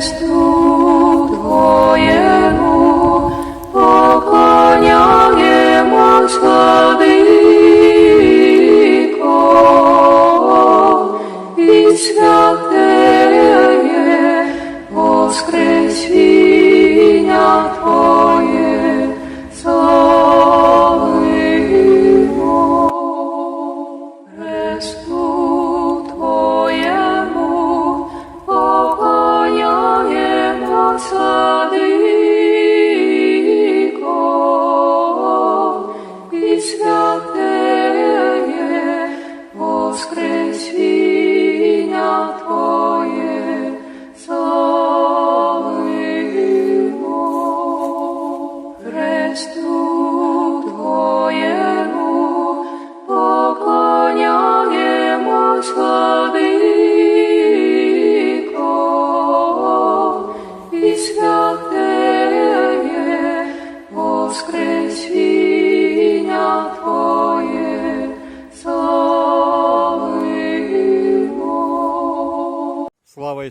Христу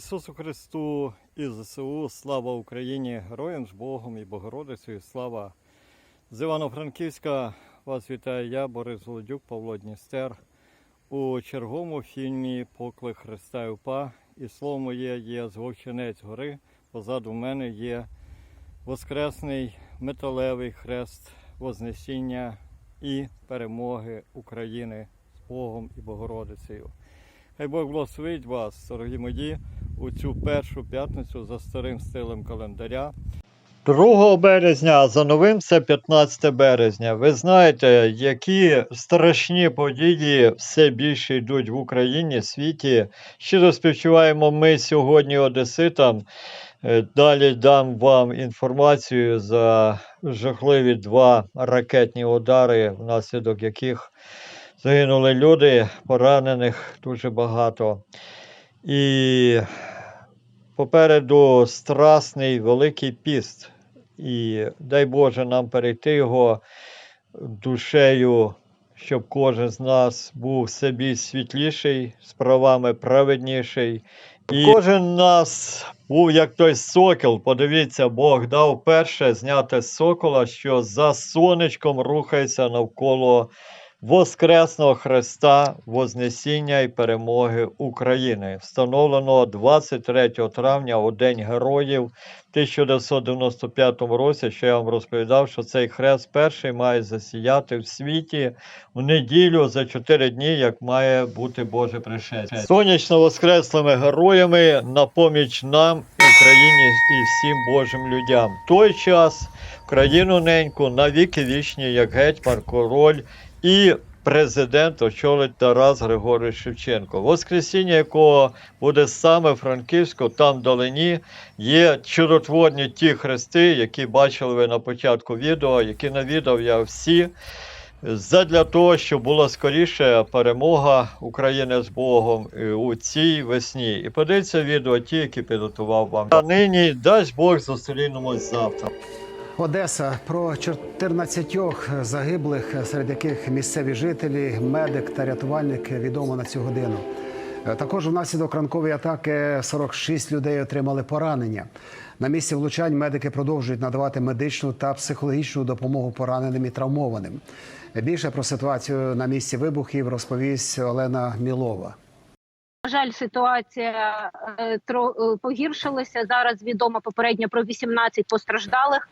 Ісусу Христу і ЗСУ, слава Україні, героям з Богом і Богородицею, слава з Івано-Франківська. Вас вітаю я, Борис Володюк, Павло Дністер у черговому фільмі Поклик Христа і УПА. І слово моє є з Вовчинець гори. Позаду мене є Воскресний металевий хрест Вознесіння і перемоги України з Богом і Богородицею. Хай Бог благословить вас, дорогі мої, у цю першу п'ятницю за старим стилем календаря. 2 березня, за новим це 15 березня. Ви знаєте, які страшні події все більше йдуть в Україні, світі. Щиро співчуваємо ми сьогодні одеситам. Е, Далі дам вам інформацію за жахливі два ракетні удари, внаслідок яких загинули люди, поранених дуже багато. І попереду страсний великий піст. І дай Боже нам перейти його душею, щоб кожен з нас був більш світліший, справами праведніший. І кожен нас був як той сокіл. Подивіться, Бог дав перше зняти сокола, що за сонечком рухається навколо Воскресного Христа, Вознесіння і перемоги України. Встановлено 23 травня у День Героїв в 1995 році, що я вам розповідав, що цей хрест перший має засіяти в світі в неділю за 4 дні, як має бути Боже пришестя. Сонячно воскреслими героями на поміч нам, Україні і всім Божим людям. В той час країну неньку навіки вічні, як гетьман, король і президент очолить Тарас Григорович Шевченко. Воскресіння, якого буде саме Франківську, там вдалині, є чудотворні ті хрести, які бачили ви на початку відео, які навідав я всі. Задля того, щоб була скоріше перемога України з Богом е, у цій весні. І подивіться відео ті, які підготував вам. А нині дасть Бог зустрінемось завтра. Одеса про 14 загиблих, серед яких місцеві жителі, медик та рятувальник відомо на цю годину. Також внаслідок ранкової атаки 46 людей отримали поранення. На місці влучань медики продовжують надавати медичну та психологічну допомогу пораненим і травмованим. Більше про ситуацію на місці вибухів розповість Олена Мілова. Жаль, ситуація е, е, погіршилася. Зараз відомо попередньо про 18 постраждалих,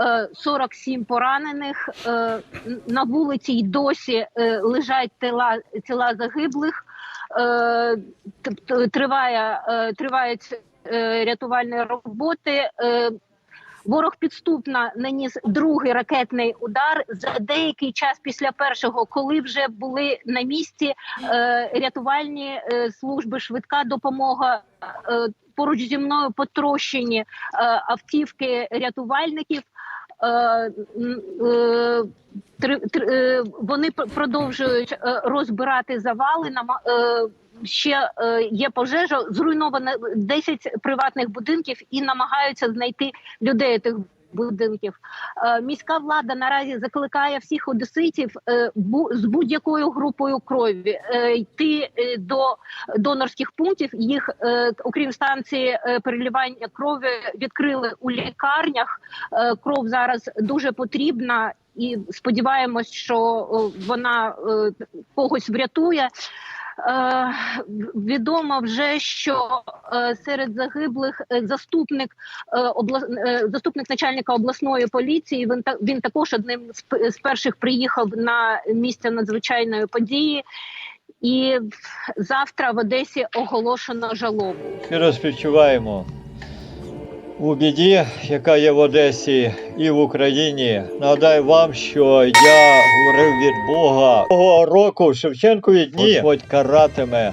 е, 47 поранених. Е, На вулиці й досі лежать тіла, тіла загиблих. Триває, тривають рятувальні роботи. Ворог підступно наніс другий ракетний удар за деякий час після першого, коли вже були на місці е, рятувальні е, служби, швидка допомога. Е, поруч зі мною потрощені е, автівки рятувальників. Е, е, три- три- е, вони продовжують е, розбирати завали. Нама- е, ще е, є пожежа, зруйновано 10 приватних будинків і намагаються знайти людей тих будинків. Е, Міська влада наразі закликає всіх одеситів е, з будь-якою групою крові йти до донорських пунктів. Їх, окрім станції переливання крові, відкрили у лікарнях. Кров зараз дуже потрібна. І сподіваємось, що вона когось врятує. Е, відомо вже, що е, серед загиблих е, заступник заступник начальника обласної поліції. Він він також одним з, перших приїхав на місце надзвичайної події. І завтра в Одесі оголошено жалобу. Щиро співчуваємо у біді, яка є в Одесі і в Україні. Нагадаю вам, що я говорив від Бога того року Шевченкові дні Господь каратиме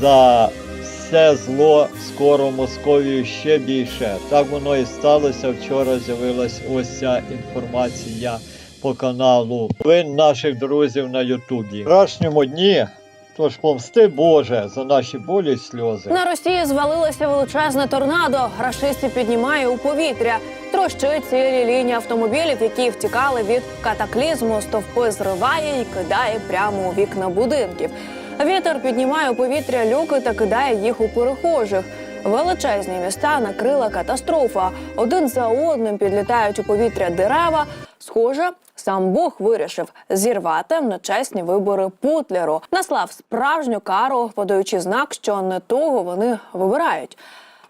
за все зло скоро Московію ще більше. Так воно і сталося. Вчора з'явилась ось ця інформація по каналу. Ви наших друзів на Ютубі. В вчорашньому дні. Тож помсти Боже за наші болі й сльози. На Росії звалилося величезне торнадо. Рашистів піднімає у повітря. Трощить цілі лінії автомобілів, які втікали від катаклізму. Стовпи зриває і кидає прямо у вікна будинків. Вітер піднімає у повітря люки та кидає їх у перехожих. Величезні міста накрила катастрофа. Один за одним підлітають у повітря дерева. Схоже, сам Бог вирішив зірвати на чесні вибори Путлеру. Наслав справжню кару, подаючи знак, що не того вони вибирають.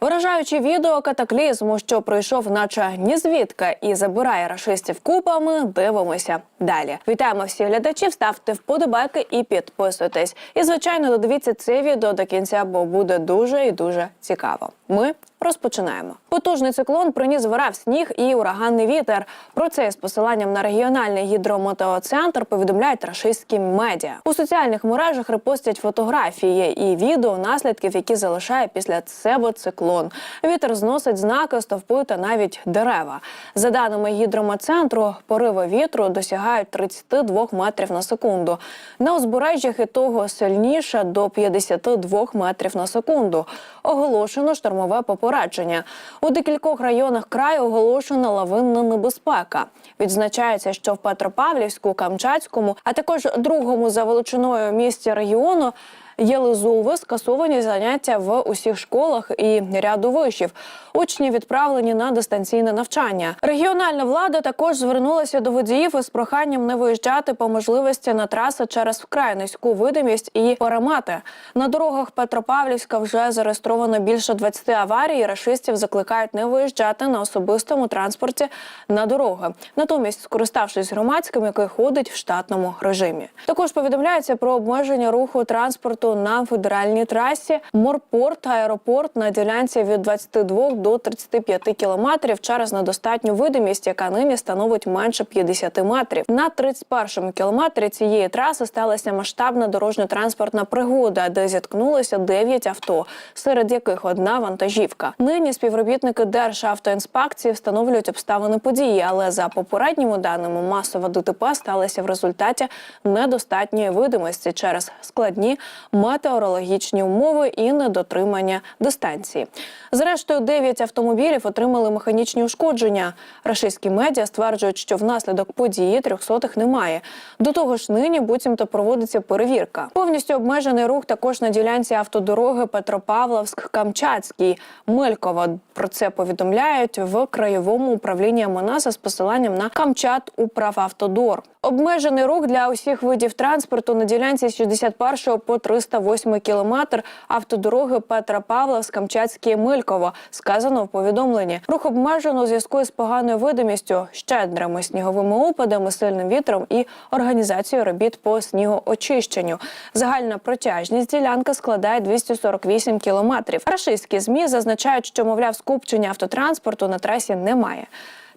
Виражаючи відео катаклізму, що пройшов, наче ні звідки, і забирає рашистів купами, дивимося далі. Вітаємо всіх глядачів, ставте вподобайки і підписуйтесь. І звичайно, додивіться це відео до кінця, бо буде дуже і дуже цікаво. Ми розпочинаємо. Потужний циклон приніс вирав сніг і ураганний вітер. Про це з посиланням на регіональний гідрометеоцентр повідомляють рашистські медіа. У соціальних мережах репостять фотографії і відео наслідків, які залишає після себе циклон. Вітер зносить знаки, стовпи та навіть дерева. За даними гідрометцентру, пориви вітру досягають 32 метрів на секунду. На узбережжях і того сильніше до 52 метрів на секунду. Оголошено штормове попередження. У декількох районах краю оголошена лавинна небезпека. Відзначається, що в Петропавлівську, Камчатському, а також другому за величиною місті регіону. Єлизови скасовані заняття в усіх школах і ряду вишів. Учні відправлені на дистанційне навчання. Регіональна влада також звернулася до водіїв із проханням не виїжджати по можливості на траси через вкрай низьку видимість і перемати. На дорогах Петропавлівська вже зареєстровано більше 20 аварій. Рашистів закликають не виїжджати на особистому транспорті на дороги. Натомість, скориставшись громадським, який ходить в штатному режимі. Також повідомляється про обмеження руху транспорту на федеральній трасі Морпорт, аеропорт на ділянці від 22 до 35 кілометрів через недостатню видимість, яка нині становить менше 50 метрів. На 31-му кілометрі цієї траси сталася масштабна дорожньо-транспортна пригода, де зіткнулося 9 авто, серед яких одна вантажівка. Нині співробітники Державтоінспекції встановлюють обставини події, але за попередніми даними масова ДТП сталася в результаті недостатньої видимості через складні метеорологічні умови і недотримання дистанції. Зрештою, 9 автомобілів отримали механічні ушкодження. Рашистські медіа стверджують, що внаслідок події трьохсотих немає. До того ж, нині буцімто проводиться перевірка. Повністю обмежений рух також на ділянці автодороги Петропавловськ-Камчатський. Мелькова про це повідомляють в краєвому управлінні МНС з посиланням на Камчат Управавтодор. Обмежений рух для усіх видів транспорту на ділянці з 61 по 308 кілометр автодороги Петропавловськ Камчатське Мильково. Сказано в повідомленні. Рух обмежено у зв'язку з поганою видимістю, щедрими сніговими опадами, сильним вітром і організацією робіт по снігоочищенню. Загальна протяжність ділянки складає 248 кілометрів. Рашистські змі зазначають, що мовляв скупчення автотранспорту на трасі немає.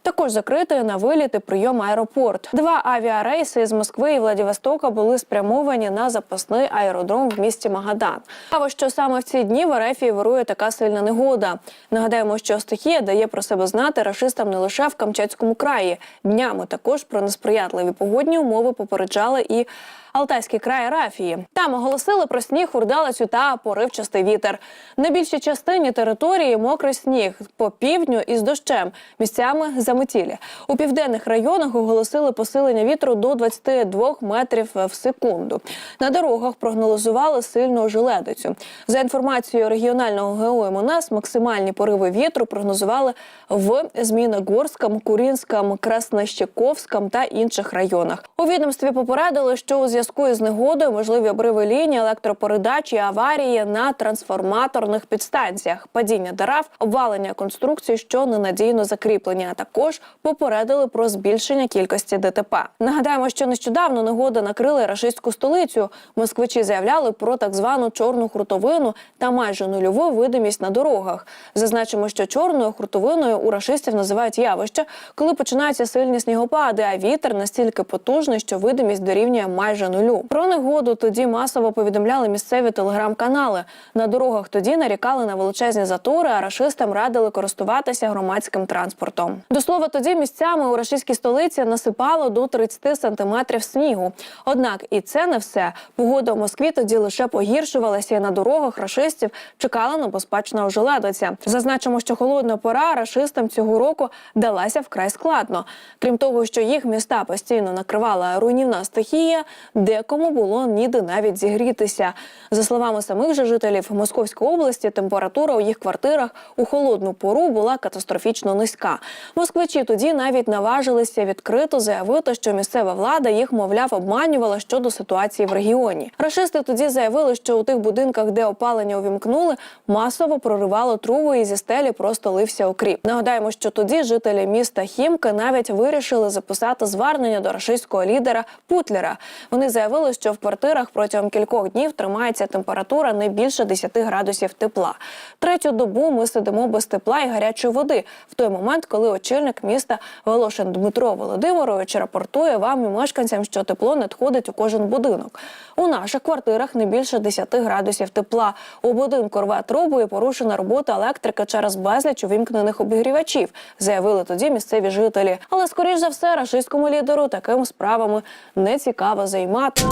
Також закритий на виліт і прийом аеропорт. Два авіарейси з Москви і Владивостока були спрямовані на запасний аеродром в місті Магадан. Цікаво, що саме в ці дні в Ерефії вирує така сильна негода. Нагадаємо, що стихія дає про себе знати рашистам не лише в Камчатському краї. Днями також про несприятливі погодні умови попереджали і. Алтайський край Рафії. Там оголосили про сніг, хурделицю та поривчастий вітер. На більшій частині території мокрий сніг по півдню із дощем. Місцями заметілі. У південних районах оголосили посилення вітру до 22 метрів в секунду. На дорогах прогнозували сильну желедицю. За інформацією регіонального ГО максимальні пориви вітру прогнозували в Зміногорському, Курінському, Краснощековському та інших районах. У відомстві попередили, що у зв'язку із негодою можливі обриви ліній, електропередач і аварії на трансформаторних підстанціях, падіння дерев, обвалення конструкцій, що ненадійно закріплені. А також попередили про збільшення кількості ДТП. Нагадаємо, що нещодавно негода накрила рашистську столицю. Москвичі заявляли про так звану чорну хрутовину та майже нульову видимість на дорогах. Зазначимо, що чорною хрутовиною у рашистів називають явище, коли починаються сильні снігопади, а вітер настільки потужний, що видимість дорівнює майже нулю. Про негоду тоді масово повідомляли місцеві телеграм-канали. На дорогах тоді нарікали на величезні затори, а рашистам радили користуватися громадським транспортом. До слова, тоді місцями у рашистській столиці насипало до 30 сантиметрів снігу. Однак і це не все. Погода в Москві тоді лише погіршувалася, і на дорогах рашистів чекала небезпечна ожеледиця. Зазначимо, що холодна пора рашистам цього року далася вкрай складно. Крім того, що їх міста постійно накривала руйнівна стихія, декому було ніде навіть зігрітися. За словами самих же жителів Московської області, температура у їх квартирах у холодну пору була катастрофічно низька. Москвичі тоді навіть наважилися відкрито заявити, що місцева влада їх, мовляв, обманювала щодо ситуації в регіоні. Рашисти тоді заявили, що у тих будинках, де опалення увімкнули, масово проривало труби і зі стелі просто лився окріп. Нагадаємо, що тоді жителі міста Хімки навіть вирішили записати звернення до рашистського лідера Путлера. Вони заявили, що в квартирах протягом кількох днів тримається температура не більше 10 градусів тепла. Третю добу ми сидимо без тепла і гарячої води в той момент, коли очільник міста Волошин Дмитро Володимирович рапортує вам і мешканцям, що тепло надходить у кожен будинок. У наших квартирах не більше 10 градусів тепла. У будинку рве трубу і порушена робота електрики через безліч увімкнених обігрівачів, заявили тоді місцеві жителі. Але скоріш за все, рашистському лідеру такими справами не цікаво займати.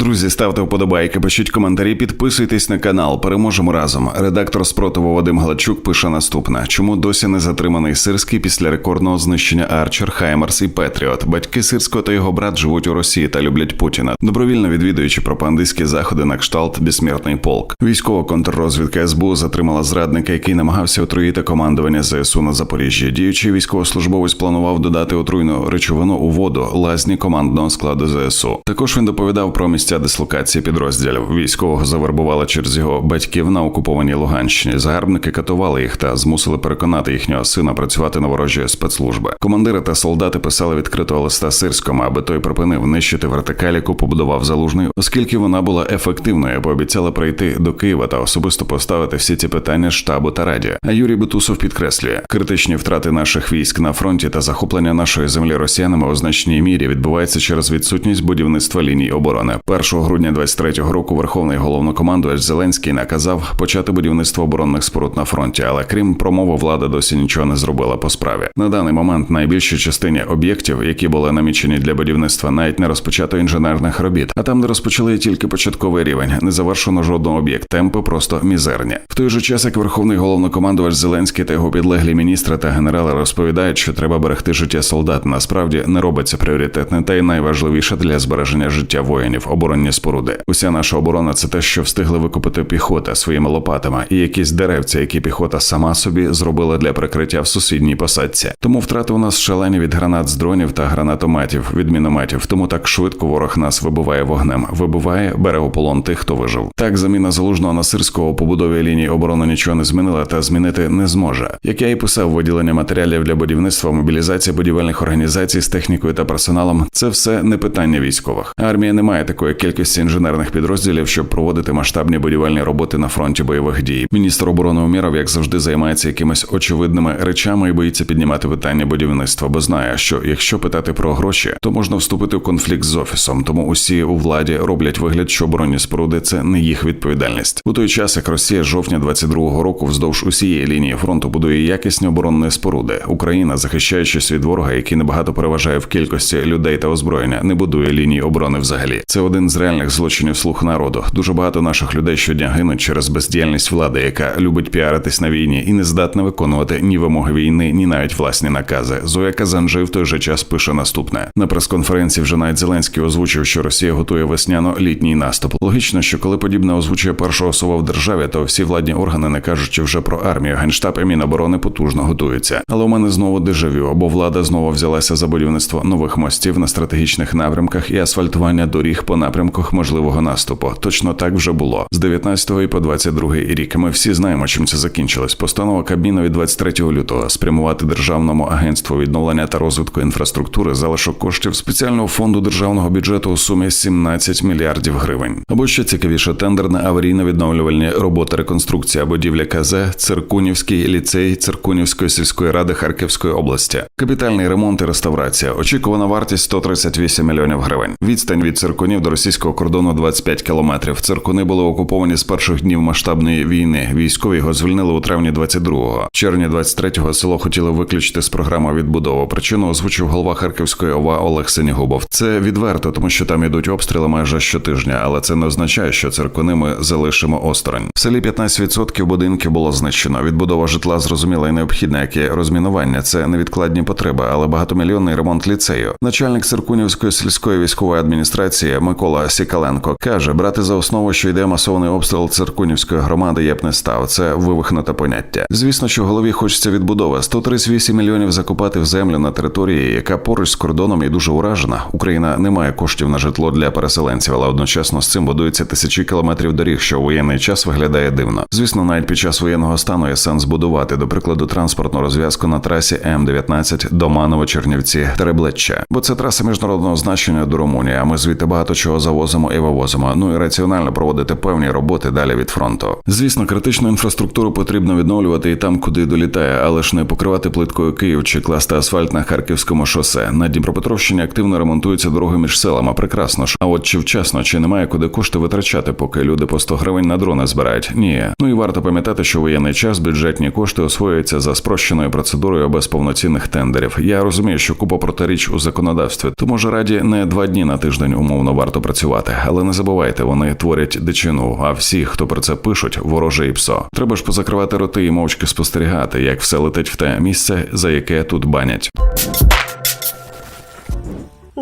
Друзі, ставте вподобайки, пишіть коментарі, підписуйтесь на канал. Переможемо разом. Редактор спротиву Вадим Галачук пише наступне: чому досі не затриманий Сирський після рекордного знищення Арчер, Хаймерс і Петріот? Батьки Сирського та його брат живуть у Росії та люблять Путіна, добровільно відвідуючи пропагандистські заходи на кшталт «Безсмертний полк. Військова контррозвідка СБУ затримала зрадника, який намагався отруїти командування ЗСУ на Запоріжжі. Діючий військовослужбовець планував додати отруйну речовину у воду лазні командного складу ЗСУ. Також він доповідав про місця дислокації підрозділів. Військового завербували через його батьків на окупованій Луганщині. Загарбники катували їх та змусили переконати їхнього сина працювати на ворожі спецслужби. Командири та солдати писали відкритого листа сирському, аби той припинив нищити вертикаль, яку побудував залужний, оскільки вона була ефективною. Пообіцяли прийти до Києва та особисто поставити всі ці питання штабу та раді. А Юрій Бутусов підкреслює, критичні втрати наших військ на фронті та захоплення нашої землі росіянами у значній мірі відбувається через відсутність будівництва ліній оборони. 1 грудня 23-го року Верховний головнокомандувач Зеленський наказав почати будівництво оборонних споруд на фронті, але крім промови, влада досі нічого не зробила по справі. На даний момент найбільшій частині об'єктів, які були намічені для будівництва, навіть не розпочато інженерних робіт. А там, де розпочали тільки початковий рівень, не завершено жодного об'єкт. Темпи просто мізерні. В той же час, як Верховний головнокомандувач Зеленський та його підлеглі міністри та генерали розповідають, що треба берегти життя солдат, насправді не робиться пріоритетне та й найважливіше для збереження життя воїнів оборонні споруди. Уся наша оборона це те, що встигли викопати піхота своїми лопатами, і якісь деревця, які піхота сама собі зробила для прикриття в сусідній посадці. Тому втрати у нас шалені від гранат з дронів та гранатометів, від мінометів. Тому так швидко ворог нас вибиває вогнем, вибиває, бере у тих, хто вижив. Так заміна залужного на сирського побудові лінії оборони нічого не змінила та змінити не зможе. Як я і писав, виділення матеріалів для будівництва, мобілізація будівельних організацій з технікою та персоналом це все не питання військових. Армія не має такої кількості інженерних підрозділів, щоб проводити масштабні будівельні роботи на фронті бойових дій. Міністр оборони Уміров, як завжди, займається якимись очевидними речами і боїться піднімати питання будівництва, бо знає, що якщо питати про гроші, то можна вступити в конфлікт з офісом. Тому усі у владі роблять вигляд, що оборонні споруди це не їх відповідальність. У той час, як Росія жовтня 22-го року вздовж усієї лінії фронту будує якісні оборонні споруди. Україна, захищаючись від ворога, який набагато переважає в кількості людей та озброєння, не будує лінії оборони взагалі. Це один один з реальних злочинів слуг народу. Дуже багато наших людей щодня гинуть через бездіяльність влади, яка любить піаритись на війні і не здатна виконувати ні вимоги війни, ні навіть власні накази. Зоя Казанжи в той же час пише наступне на прес-конференції. Вже навіть Зеленський озвучив, що Росія готує весняно-літній наступ. Логічно, що коли подібне озвучує перша особа в державі, то всі владні органи, не кажучи вже про армію, генштаб і Міноборони потужно готуються. Але у мене знову дежавю, або влада знову взялася за будівництво нових мостів на стратегічних напрямках і асфальтування доріг по напрямках можливого наступу. Точно так вже було з 19 і по 22 рік. Ми всі знаємо, чим це закінчилось. Постанова Кабміну від 23 лютого спрямувати державному агентству відновлення та розвитку інфраструктури залишок коштів спеціального фонду державного бюджету у сумі 17 мільярдів гривень. Або ще цікавіше, тендер на аварійно-відновлювальні роботи реконструкція будівля КЗ, Циркунівський ліцей Циркунівської сільської ради Харківської області, капітальний ремонт і реставрація. Очікувана вартість 138 мільйонів гривень. Відстань від циркунів до російського кордону 25 кілометрів. Циркуни були окуповані з перших днів масштабної війни. Військові його звільнили у травні 22-го. В червні 23-го село хотіли виключити з програми відбудови. Причину озвучив голова Харківської ОВА Олег Синігубов. Це відверто, тому що там ідуть обстріли майже щотижня, але це не означає, що циркуни ми залишимо осторонь. В селі 15% будинків було знищено. Відбудова житла зрозуміла і необхідна, як і розмінування. Це невідкладні потреби, але багатомільйонний ремонт ліцею. Начальник Циркунівської сільської військової адміністрації Микола Сікаленко каже: брати за основу, що йде масований обстріл циркунівської громади, я б не став. Це вивихнуте поняття. Звісно, що голові хочеться відбудови. 138 мільйонів закупати в землю на території, яка поруч з кордоном і дуже уражена. Україна не має коштів на житло для переселенців, але одночасно з цим будуються тисячі кілометрів доріг, що у воєнний час виглядає дивно. Звісно, навіть під час воєнного стану є сенс будувати, до прикладу, транспортну розв'язку на трасі М19 Доманово Чернівці Тереблеччя, бо це траса міжнародного значення до Румунії. А ми звідти багато чого завозимо і вивозимо. Ну і раціонально проводити певні роботи далі від фронту. Звісно, критичну інфраструктуру потрібно відновлювати і там, куди долітає, але ж не покривати плиткою Київ чи класти асфальт на харківському шосе. На Дніпропетровщині активно ремонтуються дороги між селами. Прекрасно ж. А от чи вчасно, чи немає куди кошти витрачати, поки люди по 100 гривень на дрони збирають? Ні. Ну і варто пам'ятати, що воєнний час бюджетні кошти освоюються за спрощеною процедурою без повноцінних тендерів. Я розумію, що купа протиріч у законодавстві, то може раді не два дні на тиждень умовно варто працювати, але не забувайте, вони творять дичину. А всі, хто про це пишуть, вороже і псо. Треба ж позакривати роти і мовчки спостерігати, як все летить в те місце, за яке тут банять.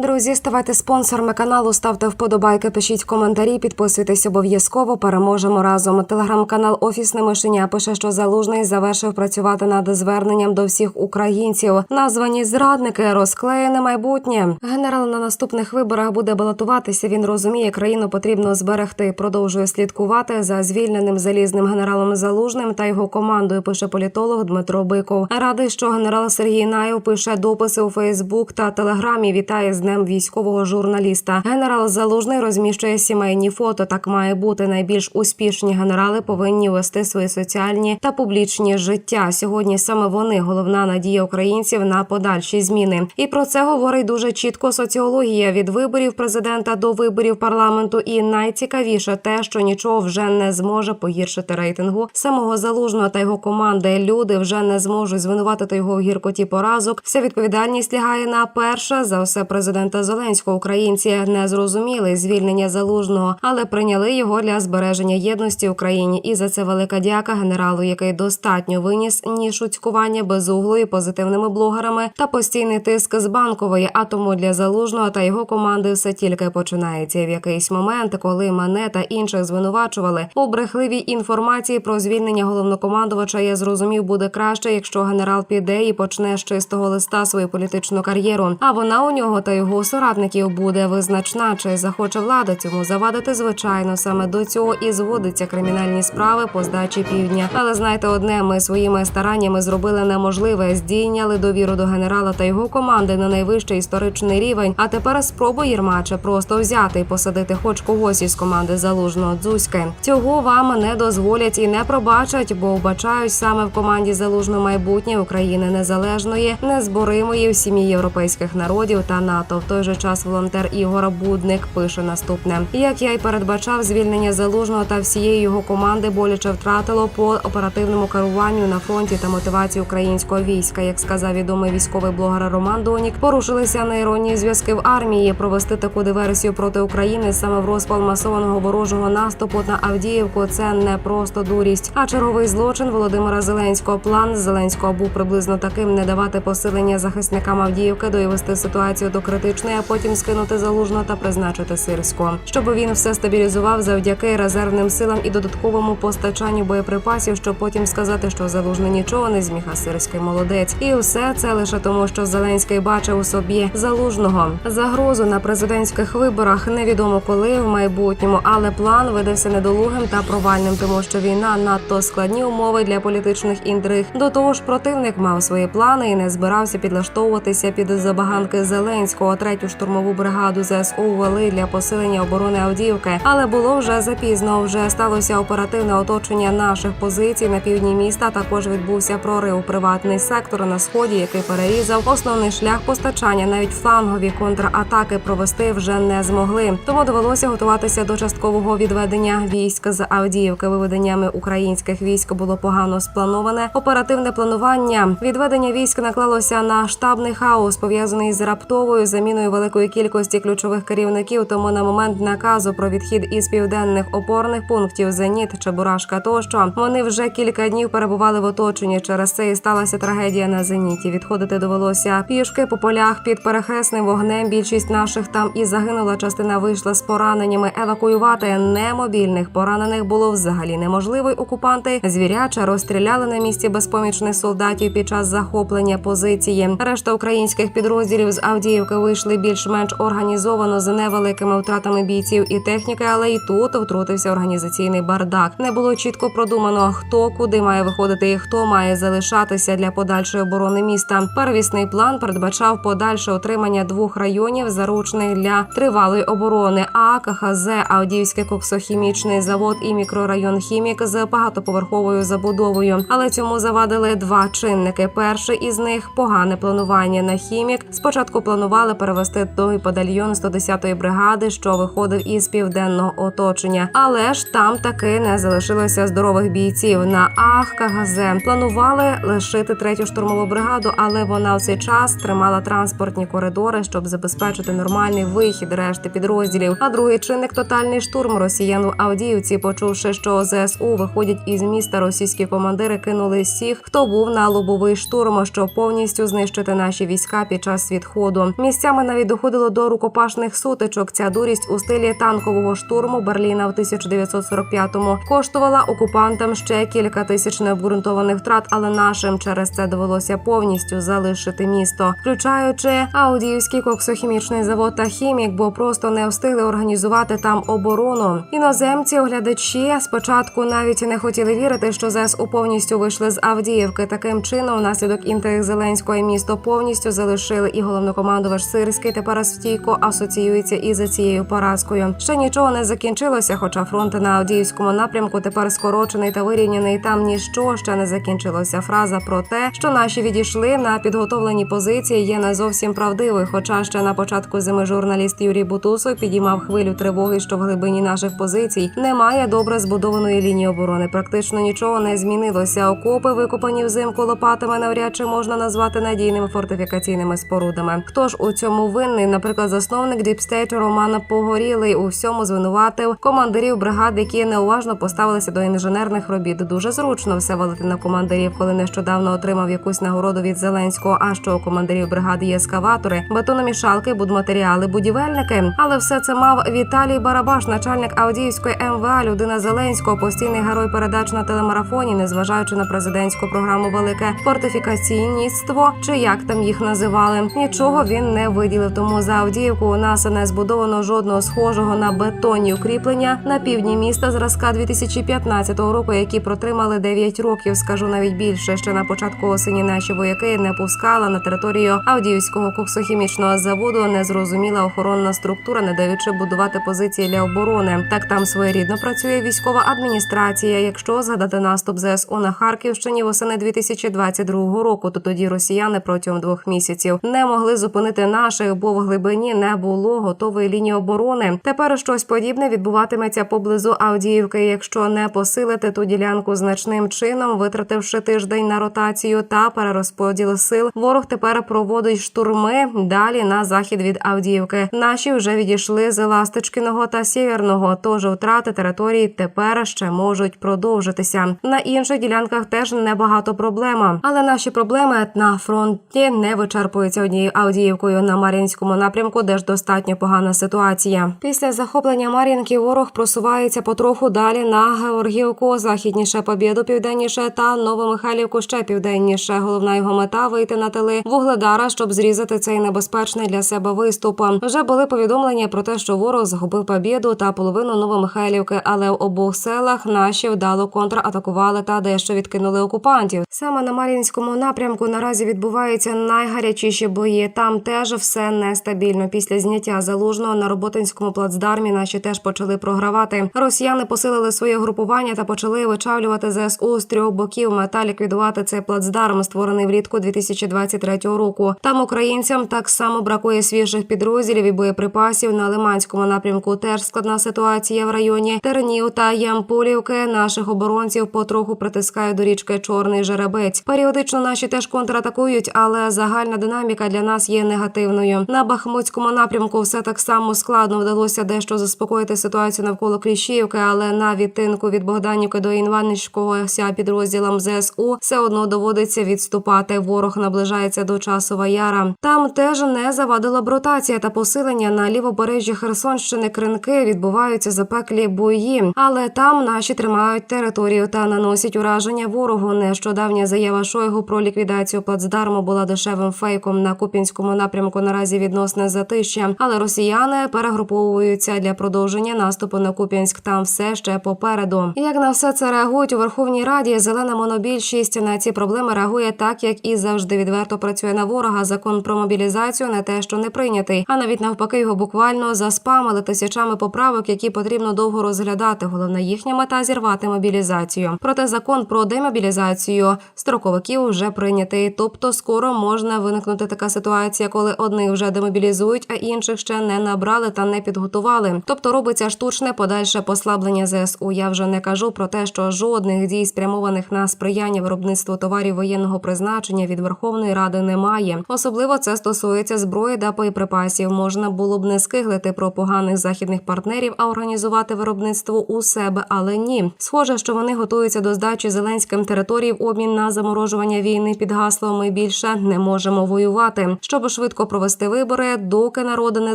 Друзі, ставайте спонсорами каналу, ставте вподобайки, пишіть коментарі, підписуйтесь обов'язково. Переможемо разом. Телеграм-канал Офісне Мишеня пише, що залужний завершив працювати над зверненням до всіх українців. Названі зрадники розклеєне майбутнє. Генерал на наступних виборах буде балотуватися. Він розуміє, країну потрібно зберегти. Продовжує слідкувати за звільненим залізним генералом Залужним та його командою. Пише політолог Дмитро Биков. Радий, що генерал Сергій Наєв пише дописи у Фейсбук та Телеграмі. Вітає з днем військового журналіста. Генерал Залужний розміщує сімейні фото. Так має бути. Найбільш успішні генерали повинні вести свої соціальні та публічні життя. Сьогодні саме вони головна надія українців на подальші зміни. І про це говорить дуже чітко соціологія від виборів президента до виборів парламенту. І найцікавіше те, що нічого вже не зможе погіршити рейтингу самого залужного та його команди. Люди вже не зможуть звинуватити його в гіркоті поразок. Вся відповідальність лягає на перше за все президента Зеленського. Українці не зрозуміли звільнення залужного, але прийняли його для збереження єдності Україні. І за це велика дяка генералу, який достатньо виніс ні шуцькування безуглої позитивними блогерами та постійний тиск з банкової. А тому для залужного та його команди все тільки починається. В якийсь момент, коли мене та інших звинувачували у брехливій інформації про звільнення головнокомандувача, я зрозумів, буде краще, якщо генерал піде і почне з чистого листа свою політичну кар'єру. А вона у нього та його соратників буде визначна, чи захоче влада цьому завадити. Звичайно, саме до цього і зводиться кримінальні справи по здачі півдня. Але знайте одне, ми своїми стараннями зробили неможливе, здійняли довіру до генерала та його команди на найвищий історичний рівень. А тепер спробуй Єрмаче просто взяти і посадити хоч когось із команди залужного дзузьки. Цього вам не дозволять і не пробачать, бо вбачають саме в команді залужно майбутнє України незалежної, незборимої в сім'ї європейських народів та НАТО. В той же час волонтер Ігор Будник пише наступне: як я й передбачав, звільнення залужного та всієї його команди боляче втратило по оперативному керуванню на фронті та мотивації українського війська. Як сказав відомий військовий блогер Роман Донік, порушилися нейронні зв'язки в армії. Провести таку диверсію проти України саме в розпал масованого ворожого наступу на Авдіївку. Це не просто дурість, а черговий злочин Володимира Зеленського. План Зеленського був приблизно таким: не давати посилення захисникам Авдіївки, довести ситуацію до критичної, а потім скинути залужно та призначити сирського, щоб він все стабілізував завдяки резервним силам і додатковому постачанню боєприпасів, щоб потім сказати, що залужний нічого не зміг, а сирський молодець. І все це лише тому, що Зеленський бачив у собі залужного загрозу на президентських виборах. Невідомо коли в майбутньому, але план видався недолугим та провальним, тому що війна надто складні умови для політичних інтриг. До того ж, противник мав свої плани і не збирався підлаштовуватися під забаганки Зеленського. Третю штурмову бригаду ЗСУ ввели для посилення оборони Авдіївки, але було вже запізно. Вже сталося оперативне оточення наших позицій на півдні міста. Також відбувся прорив у приватний сектор на сході, який перерізав основний шлях постачання. Навіть флангові контратаки провести вже не змогли. Тому довелося готуватися до часткового відведення військ з Авдіївки. Виведеннями українських військ було погано сплановане оперативне планування. Відведення військ наклалося на штабний хаос, пов'язаний з раптовою заміною великої кількості ключових керівників. Тому на момент наказу про відхід із південних опорних пунктів Зеніт, Чебурашка тощо вони вже кілька днів перебували в оточенні. Через це і сталася трагедія на зеніті. Відходити довелося пішки по полях під перехресним вогнем. Більшість наших там і загинула. Частина вийшла з пораненнями. Евакуювати немобільних поранених було взагалі неможливо. Окупанти звіряча розстріляли на місці безпомічних солдатів під час захоплення позиції. Решта українських підрозділів з Авдіївки вийшли більш-менш організовано з невеликими втратами бійців і техніки, але і тут втрутився організаційний бардак. Не було чітко продумано, хто куди має виходити і хто має залишатися для подальшої оборони міста. Первісний план передбачав подальше отримання двох районів заручних для тривалої оборони. А КХЗ Авдіївський коксохімічний завод і мікрорайон Хімік з багатоповерховою забудовою. Але цьому завадили два чинники. Перший із них погане планування на хімік. Спочатку планували перевести той подальйон 110-ї бригади, що виходив із південного оточення. Але ж там таки не залишилося здорових бійців. На ах КГЗ планували лишити третю штурмову бригаду, але вона в цей час тримала транспортні коридори, щоб забезпечити нормальний вихід решти підрозділів. А другий чинник тотальний штурм росіян в Авдіївці, почувши, що ЗСУ виходять із міста, російські командири кинули всіх, хто був на лобовий штурм, щоб повністю знищити наші війська під час відходу. Місцями навіть доходило до рукопашних сутичок. Ця дурість у стилі танкового штурму Берліна в 1945-му коштувала окупантам ще кілька тисяч необґрунтованих втрат, але нашим через це довелося повністю залишити місто, включаючи Аудіївський коксохімічний завод та хімік, бо просто не встигли організувати там оборону. Іноземці, оглядачі спочатку навіть не хотіли вірити, що ЗСУ повністю вийшли з Авдіївки. Таким чином, внаслідок інтриг Зеленського місто повністю залишили і головнокомандувач Сирський тепер стійко асоціюється із цією поразкою. Ще нічого не закінчилося, хоча фронт на Авдіївському напрямку тепер скорочений та вирівняний. Там ніщо ще не закінчилося. Фраза про те, що наші відійшли на підготовлені позиції, є не зовсім правдивою. Хоча ще на початку зими журналіст Юрій Бутусов підіймав хвилю тривоги, що в глибині наших позицій немає добре збудованої лінії оборони. Практично нічого не змінилося. Окопи, викопані взимку лопатами, навряд чи можна назвати надійними фортифікаційними спорудами. Хто ж у цьому винний? Наприклад, засновник Діпстейт Романа Погорілий у всьому звинуватив командирів бригад, які неуважно поставилися до інженерних робіт. Дуже зручно все валити на командирів, коли нещодавно отримав якусь нагороду від Зеленського. А що у командирів бригади є ескаватори, бетономішалки, будматеріали, будівельники. Але все це мав Віталій Барабаш, начальник Авдіївської МВА, людина Зеленського, постійний герой передач на телемарафоні, незважаючи на президентську програму Велике фортифікаційніцтво, чи як там їх називали. Нічого він не виділив. Тому за Авдіївку у нас не збудовано жодного схожого на бетонні укріплення на півдні міста зразка 2015 року, які протримали 9 років. Скажу навіть більше. Ще на початку осені наші вояки не пускали на територію Авдіївського коксохімічного заводу. Незрозуміла охоронна структура, не даючи будувати позиції для оборони. Так там своєрідно працює військова адміністрація. Якщо згадати наступ ЗСУ на Харківщині восени 2022 року, то тоді росіяни протягом двох місяців не могли зупинити наш наших, бо в глибині не було готової лінії оборони. Тепер щось подібне відбуватиметься поблизу Авдіївки, якщо не посилити ту ділянку значним чином, витративши тиждень на ротацію та перерозподіл сил. Ворог тепер проводить штурми далі на захід від Авдіївки. Наші вже відійшли з Ласточкиного та Сєвєрного, тож втрати території тепер ще можуть продовжитися. На інших ділянках теж небагато проблема, але наші проблеми на фронті не вичерпуються однією Авдіївкою на Мар'їнському напрямку, де ж достатньо погана ситуація. Після захоплення Мар'їнки ворог просувається потроху далі на Георгіївку, західніше Побєду, південніше та Новомихайлівку ще південніше. Головна його мета вийти на тили вугледара, щоб зрізати цей небезпечний для себе виступ. Вже були повідомлення про те, що ворог захопив Побєду та половину Новомихайлівки, але в обох селах наші вдало контратакували та дещо відкинули окупантів. Саме на Мар'їнському напрямку наразі відбуваються найгарячіші бої. Там теж все нестабільно. Після зняття залужного на роботинському плацдармі наші теж почали програвати. Росіяни посилили своє групування та почали вичавлювати ЗСУ з трьох боків. Мета ліквідувати цей плацдарм, створений влітку 2023 року. Там українцям так само бракує свіжих підрозділів і боєприпасів на Лиманському напрямку. Теж складна ситуація в районі Тернів та Ямполівки. Наших оборонців потроху притискають до річки Чорний Жеребець. Періодично наші теж контратакують, але загальна динаміка для нас є негативною. На Бахмутському напрямку все так само складно вдалося дещо заспокоїти ситуацію навколо Кліщівки, але на відтинку від Богданівки до Інванівського ся підрозділам ЗСУ все одно доводиться відступати. Ворог наближається до часова яра. Там теж не завадила б ротація та посилення на лівобережжі Херсонщини. Кринки відбуваються запеклі бої, але там наші тримають територію та наносять ураження ворогу. Нещодавня заява Шойгу про ліквідацію плацдарму була дешевим фейком на Купінському напрямку. Наразі відносне затища, але росіяни перегруповуються для продовження наступу на Куп'янськ. Там все ще попереду. Як на все це реагують у Верховній Раді, зелена монобільшість на ці проблеми реагує так, як і завжди відверто працює на ворога. Закон про мобілізацію не те, що не прийнятий, а навіть навпаки його буквально заспамили тисячами поправок, які потрібно довго розглядати. Головна їхня мета зірвати мобілізацію. Проте закон про демобілізацію строковиків вже прийнятий. Тобто, скоро можна виникнути така ситуація, коли одних вже демобілізують, а інших ще не набрали та не підготували. Тобто робиться штучне подальше послаблення ЗСУ. Я вже не кажу про те, що жодних дій спрямованих на сприяння виробництву товарів воєнного призначення від Верховної Ради немає. Особливо це стосується зброї та боєприпасів. Можна було б не скиглити про поганих західних партнерів, а організувати виробництво у себе, але ні. Схоже, що вони готуються до здачі зеленським територій в обмін на заморожування війни під гаслом Ми більше не можемо воювати. Щоб швидко провести вибори, доки народ не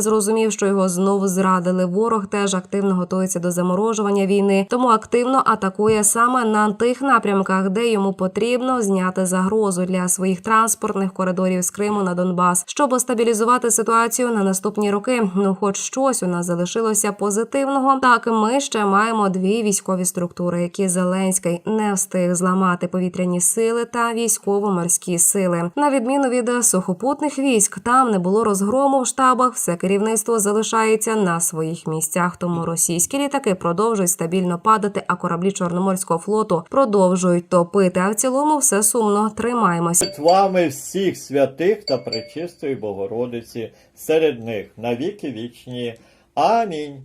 зрозумів, що його знову зрадили. Ворог теж активно готується до заморожування війни, тому активно атакує саме на тих напрямках, де йому потрібно зняти загрозу для своїх транспортних коридорів з Криму на Донбас, щоб стабілізувати ситуацію на наступні роки. Ну, хоч щось у нас залишилося позитивного. Так, ми ще маємо дві військові структури, які Зеленський не встиг зламати повітряні сили та військово-морські сили. На відміну від сухопутних військ, там не було розгрому в штабах. Все керівництво залишається на своїх місцях. Тому російські літаки продовжують стабільно падати, а кораблі Чорноморського флоту продовжують топити. А в цілому все сумно. Тримаємося. Вами всіх святих та пречистої Богородиці серед них навіки вічні. Амінь.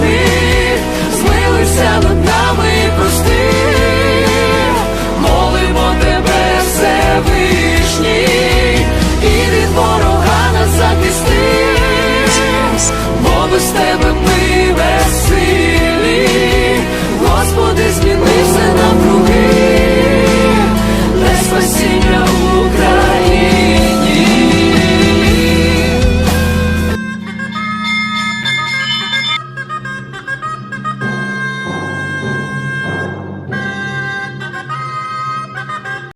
грішних, змилися над нами і прости, молимо тебе, Всевишній, і від ворога нас захисти, бо без тебе ми безсилі, Господи, зміни все навкруги, для спасіння України.